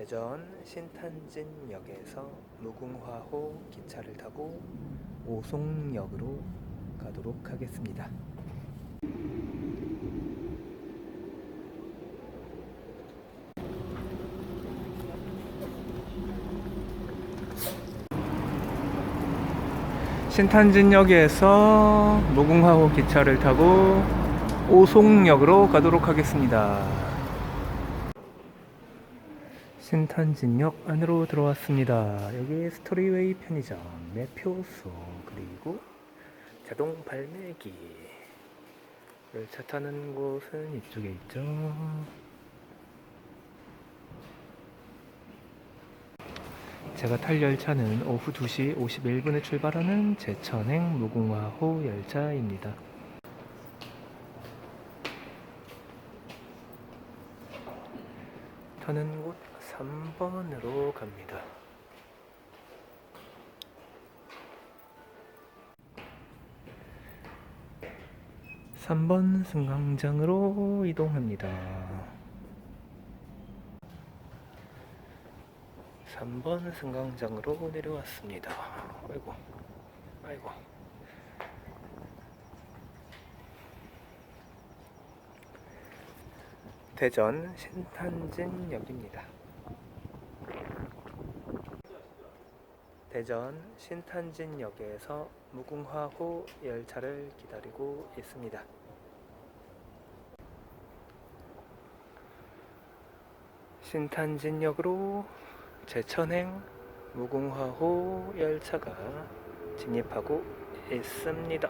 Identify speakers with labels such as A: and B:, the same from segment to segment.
A: 대전 신탄진역에서 무궁화호 기차를 타고 오송역으로 가도록 하겠습니다. 신탄진역에서 무궁화호 기차를 타고 오송역으로 가도록 하겠습니다. 신탄진역 안으로 들어왔습니다. 여기 스토리웨이 편의점, 매표소, 그리고 자동 발매기. 열차 타는 곳은 이쪽에 있죠. 제가 탈 열차는 오후 2시 51분에 출발하는 제천행 무궁화호 열차입니다. 타는 곳 3번으로 갑니다. 삼번 승강장으로 이동합니다. 3번 승강장으로 내려왔습니다. 아이고, 아이고. 대전 신탄진역입니다. 대전 신탄진역에서 무궁화호 열차를 기다리고 있습니다. 신탄진역으로 제천행 무궁화호 열차가 진입하고 있습니다.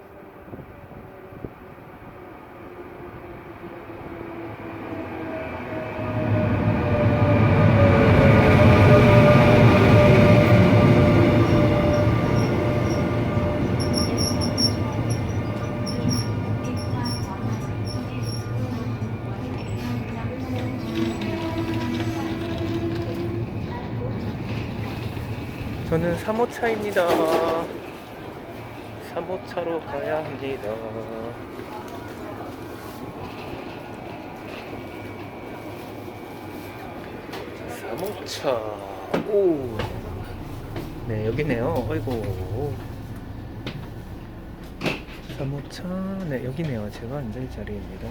A: 3호차입니다. 3호차로 가야 합니다. 3호차. 오. 네, 여기네요. 어이구. 3호차. 네, 여기네요. 제가 앉을 자리입니다.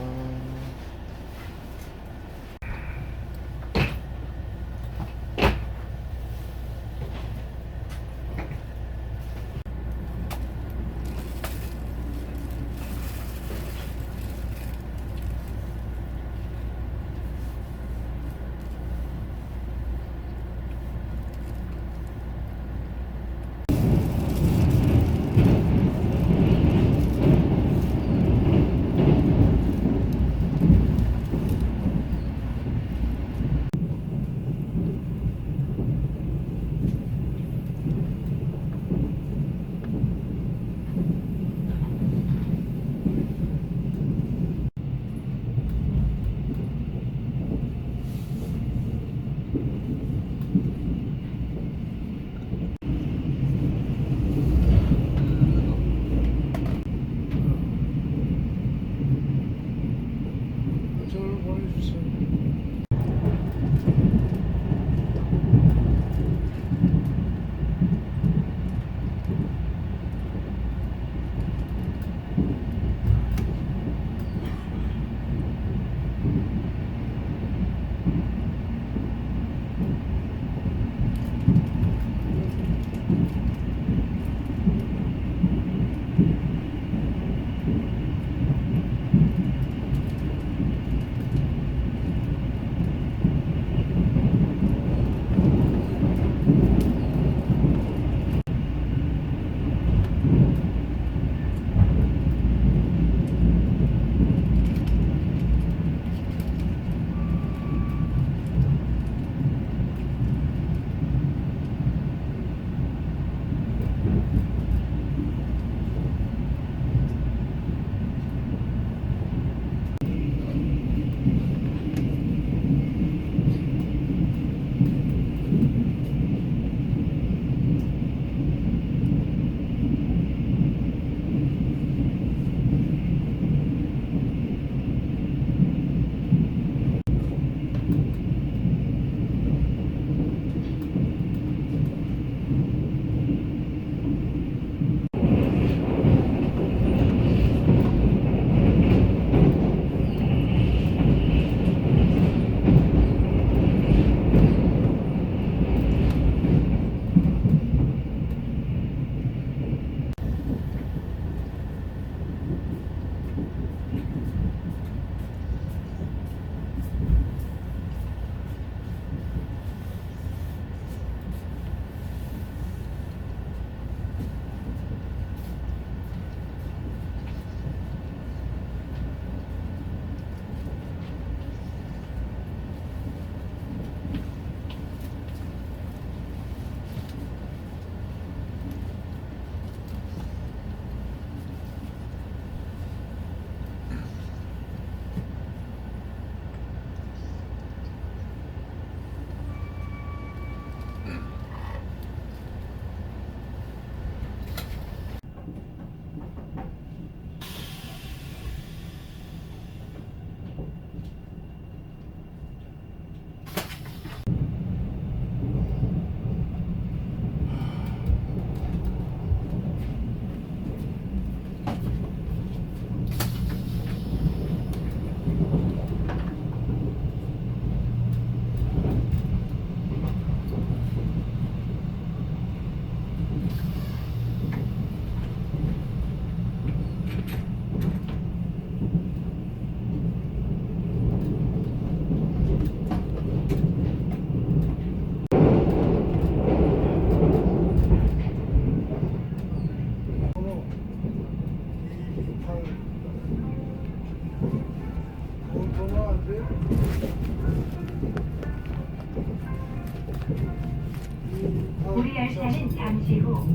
B: 우리 열차는 잠시 후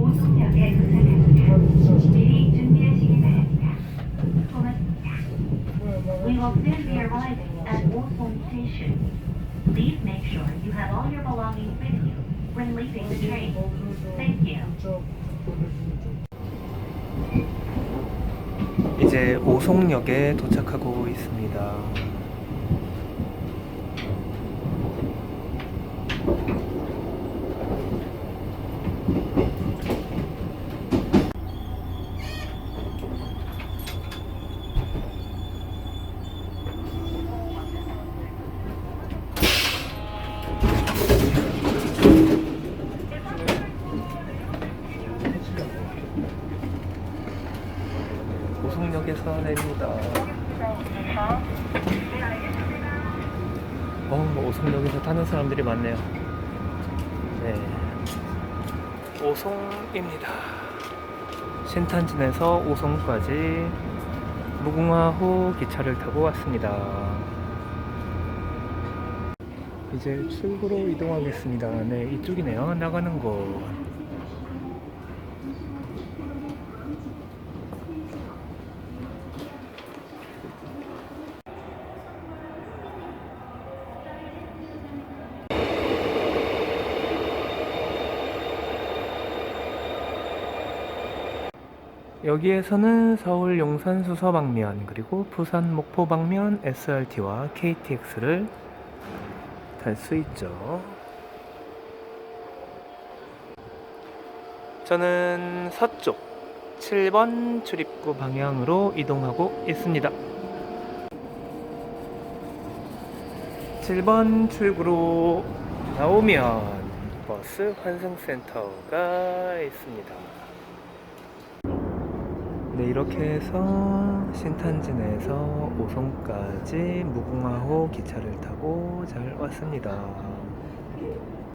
B: 오송역에 도착합니다. 미리 준비하시기 바랍니다. 고맙습니다. We will soon be arriving at Osong Station. Please make sure you have all your belongings with you when leaving the train. Thank you.
A: 이제 오송역에 도착하고 있습니다. 오송역에서 내립니다. 어, 오송역에서 타는 사람들이 많네요. 네. 오송입니다. 신탄진에서 오송까지 무궁화호 기차를 타고 왔습니다. 이제 출구로 이동하겠습니다. 네, 이쪽이네요. 나가는 곳. 여기에서는 서울 용산 수서 방면 그리고 부산 목포 방면 SRT와 KTX를 탈 수 있죠. 저는 서쪽 7번 출입구 방향으로 이동하고 있습니다. 7번 출구로 나오면 버스 환승센터가 있습니다. 네, 이렇게 해서 신탄진에서 오송까지 무궁화호 기차를 타고 잘 왔습니다.